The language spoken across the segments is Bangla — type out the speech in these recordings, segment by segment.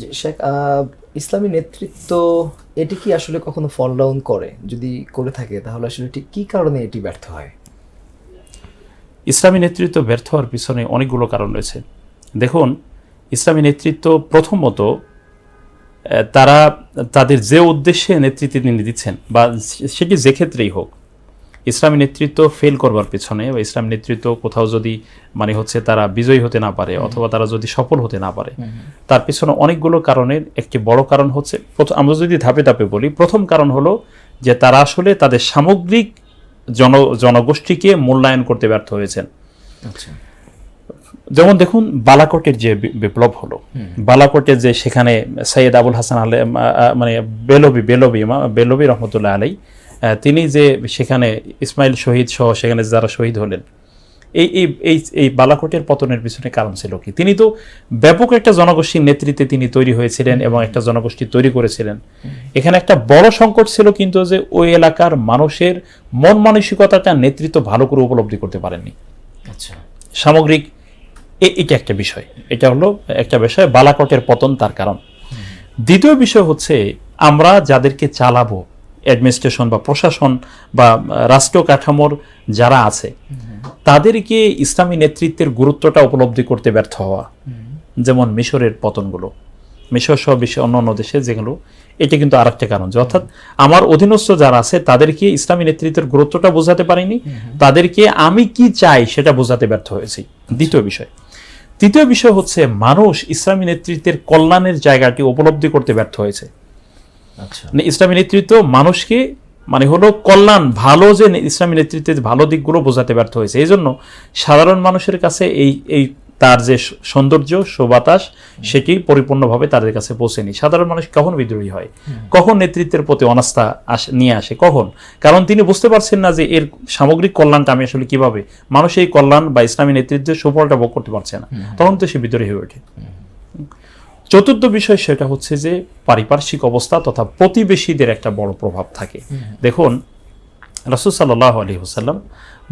জি শেখ ইসলামী নেতৃত্ব এটি কি আসলে কখনো ফল ডাউন করে? যদি করে থাকে, তাহলে আসলে ঠিক কি কারণে এটি ব্যর্থ হয়? ইসলামী নেতৃত্ব ব্যর্থ হওয়ার পিছনে অনেকগুলো কারণ রয়েছে। দেখুন, ইসলামী নেতৃত্ব প্রথমত তারা তাদের যে উদ্দেশ্যে নেতৃত্ব তিনি দিচ্ছেন বা সেটি যে ক্ষেত্রেই হোক ইসলামী নেতৃত্ব ফেল করবার পিছনে বা ইসলামী নেতৃত্ব কোথাও যদি মানে হচ্ছে তারা বিজয়ী হতে না পারে অথবা তারা যদি সফল হতে না পারে তার পিছনে অনেকগুলো কারণের একটি বড় কারণ হচ্ছে আমরা যদি ধাপে ধাপে বলি প্রথম কারণ হলো যে তারা আসলে তাদের সামগ্রিক জন জনগোষ্ঠীকে মূল্যায়ন করতে ব্যর্থ হয়েছেন। আচ্ছা। যেমন দেখুন বালাকোটের যে বিপ্লব হলো বালাকোটের যে সেখানে সৈয়দ আবুল হাসান আলে মানে বেলবি বেলবি বেলবি রহমতুল্লাহ আলাই তিনি যে সেখানে ইসমাইল শহীদ সহ সেখানে যারা শহীদ হলেন এই এই এই বালাকোটের পতনের পিছনে কারণ ছিল কি? তিনি তো ব্যাপক একটা জনগোষ্ঠীর নেতৃত্বে তিনি তৈরি হয়েছিলেন এবং একটা জনগোষ্ঠী তৈরি করেছিলেন। এখানে একটা বড় সংকট ছিল কিন্তু যে ওই এলাকার মানুষের মন মানসিকতাটা নেতৃত্ব ভালো করে উপলব্ধি করতে পারেননি। আচ্ছা। সামগ্রিক এটা একটা বিষয়। এটা হলো একটা বিষয় বালাকটের পতন তার কারণ। দ্বিতীয় বিষয় হচ্ছে আমরা যাদেরকে চালাবো অ্যাডমিনিস্ট্রেশন বা প্রশাসন বা আহ, রাষ্ট্র কাঠামোর যারা আছে তাদেরকে ইসলামী নেতৃত্বের গুরুত্বটা উপলব্ধি করতে ব্যর্থ হওয়া। যেমন মিশরের পতনগুলো। মিশর সহ বিশ্বের অন্য অন্য দেশে যেগুলো এটা কিন্তু আরেকটা কারণ যে অর্থাৎ আমার অধীনস্থ যারা আছে তাদেরকে ইসলামী নেতৃত্বের গুরুত্বটা বোঝাতে পারিনি। তাদেরকে আমি কি চাই সেটা বোঝাতে ব্যর্থ হয়েছি। দ্বিতীয় বিষয়। তৃতীয় বিষয় হচ্ছে মানুষ ইসলামী নেতৃত্বের কল্যাণের জায়গাটি উপলব্ধি করতে ব্যর্থ হয়েছে। মানে ইসলামী নেতৃত্ব মানুষকে মানে হলো কল্যাণ ভালো যে ইসলামী নেতৃত্বের ভালো দিকগুলো বোঝাতে ব্যর্থ হয়েছে। এই জন্য সাধারণ মানুষের কাছে এই এই তার যে সৌন্দর্য সুবাতাস সেটি পরিপূর্ণভাবে তাদের কাছে পৌঁছেনি। সাধারণ মানুষ কখন বিদ্রোহী হয়? কখন নেতৃত্বের প্রতি অনাস্থা আসে নিয়ে আসে? কখন? কারণ তিনি বুঝতে পারছেন না যে এর সামগ্রিক কল্যাণটা আমি আসলে কীভাবে মানুষ এই কল্যাণ বা ইসলামী নেতৃত্বের সুফলটা ভোগ করতে পারছে না। তখন তো সে বিদ্রোহী হয়ে ওঠে। চতুর্থ বিষয় সেটা হচ্ছে যে পারিপার্শ্বিক অবস্থা তথা প্রতিবেশীদের একটা বড় প্রভাব থাকে। দেখুন রাসুল সাল্লাহ আলী হুসাল্লাম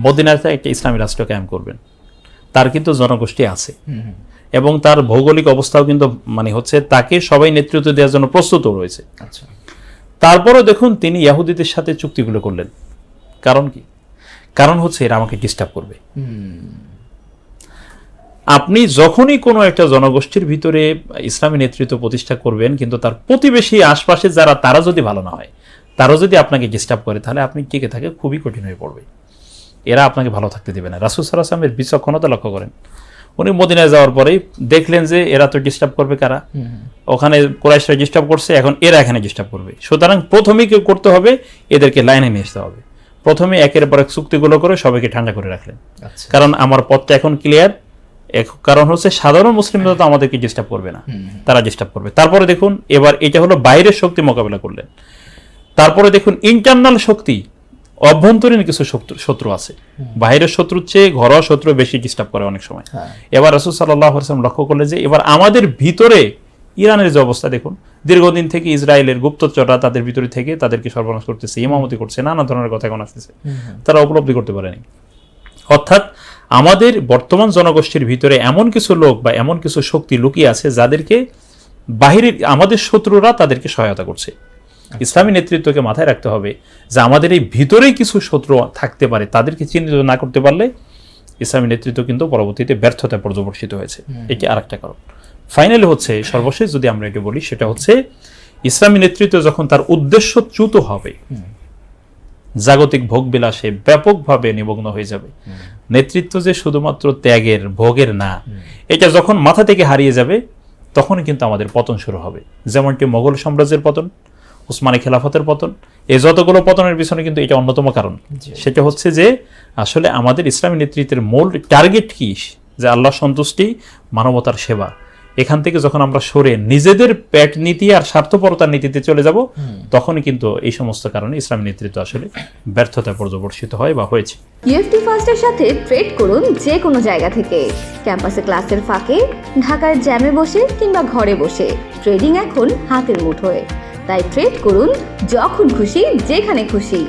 মদিনাতে একটা ইসলামী রাষ্ট্র কায়েম করবেন। তার কিন্তু জনগোষ্ঠী আছে। এবং তার ভৌগোলিক অবস্থাও কিন্তু মানে হচ্ছে তাকে সবাই নেতৃত্ব দেওয়ার জন্য প্রস্তুত রয়েছে। আচ্ছা। তারপরে দেখুন তিনি ইয়াহুদিদের সাথে চুক্তিগুলো করলেন। কারণ কি? কারণ হচ্ছে এরা আমাকে ডিস্টার্ব করবে। আপনি যখনই কোনো একটা জনগোষ্ঠীর ভিতরে ইসলামী নেতৃত্ব প্রতিষ্ঠা করবেন কিন্তু তার প্রতিবেশী আশপাশে যারা তারা যদি ভালো না হয় তারাও যদি আপনাকে ডিস্টার্ব করে তাহলে আপনি টিকে থাকে? খুবই কঠিন হয়ে পড়বে। এরা আপনাকে ভালো থাকতে দেবে না। রাসুল সাল্লাহামের বিচক্ষণতা লক্ষ্য করেন। উনি মদিনায় যাওয়ার পরেই দেখলেন যে এরা তো ডিস্টার্ব করবে কারা? ওখানে কোরাইশরা ডিস্টার্ব করছে এখন এরা এখানে ডিস্টার্ব করবে। সুতরাং প্রথমেই কেউ করতে হবে এদেরকে লাইনে নিয়ে আসতে হবে। প্রথমে একের পর এক চুক্তিগুলো করে সবাইকে ঠান্ডা করে রাখলেন। আচ্ছা। কারণ আমার পথটা এখন ক্লিয়ার কারণ হচ্ছে সাধারণ মুসলিমরা তো আমাদেরকে ডিস্টার্ব করবে না। তারা ডিস্টার্ব করবে। তারপরে দেখুন এবার এটা হলো বাইরের শক্তি মোকাবেলা করলেন। তারপরে দেখুন ইন্টারনাল শক্তি অভ্যন্তরীণ কিছু শত্রু আছে। বাইরের শত্রুর চেয়ে ঘরোয়া শত্রু বেশি ডিস্টার্ব করে অনেক সময়। হ্যাঁ। এবার রসুল সাল্লাহ আসলাম লক্ষ্য করলে যে এবার আমাদের ভিতরে ইরানের যে অবস্থা দেখুন দীর্ঘদিন থেকে ইসরায়েলের গুপ্তচররা তাদের ভিতরে থেকে তাদেরকে সর্বনাশ করতেছে ইমামতি করছে নানা ধরনের কথা এখন আসতেছে। তারা উপলব্ধি করতে পারেনি। অর্থাৎ আমাদের বর্তমান জনগোষ্ঠীর ভিতরে এমন কিছু লোক বা এমন কিছু শক্তি লুকিয়ে আছে যাদেরকে বাহিরের আমাদের শত্রুরা তাদেরকে সহায়তা করছে। ইসলামী নেতৃত্বকে মাথায় রাখতে হবে যে আমাদের এই ভিতরেই কিছু শত্রু থাকতে পারে তাদেরকে চিহ্নিত না করতে পারলে ইসলামী নেতৃত্ব কিন্তু পরবর্তীতে ব্যর্থতা পর্যবর্ষিত হয়েছে। এটি আর একটা কারণ। ফাইনালি হচ্ছে সর্বশেষ যদি আমরা এটি বলি সেটা হচ্ছে ইসলামী নেতৃত্ব যখন তার উদ্দেশ্য চ্যুত হবে জাগতিক ভোগ বিলাসে ব্যাপকভাবে নিমগ্ন হয়ে যাবে। নেতৃত্ব যে শুধুমাত্র ত্যাগের ভোগের না এটা যখন মাথা থেকে হারিয়ে যাবে তখন কিন্তু আমাদের পতন শুরু হবে। যেমনটি মোগল সাম্রাজ্যের পতন উসমানী খেলাফতের পতন এই যতগুলো পতনের পিছনে কিন্তু এটা অন্যতম কারণ। সেটা হচ্ছে যে আসলে আমাদের ইসলামী নেতৃত্বের মূল টার্গেট কি? যে আল্লাহ সন্তুষ্টি মানবতার সেবা। এখান থেকে যখন আমরা সরে নিজেদের পেট নীতি আর স্বার্থপরতার নীতিতে চলে যাব তখনই কিন্তু এই সমস্ত কারণে ইসলামী নেতৃত্ব আসলে ব্যর্থতা পর্যবর্ষিত হয় বা হয়েছে। ইউএফটি ফার্স্টের সাথে ট্রেড করুন যে কোনো জায়গা থেকে। ক্যাম্পাসে ক্লাসের ফাঁকে ঢাকার জ্যামে বসে কিংবা ঘরে বসে। ট্রেডিং এখন হাতের মুঠোয়। তাই ট্রেড করুন যখন খুশি যেখানে খুশি।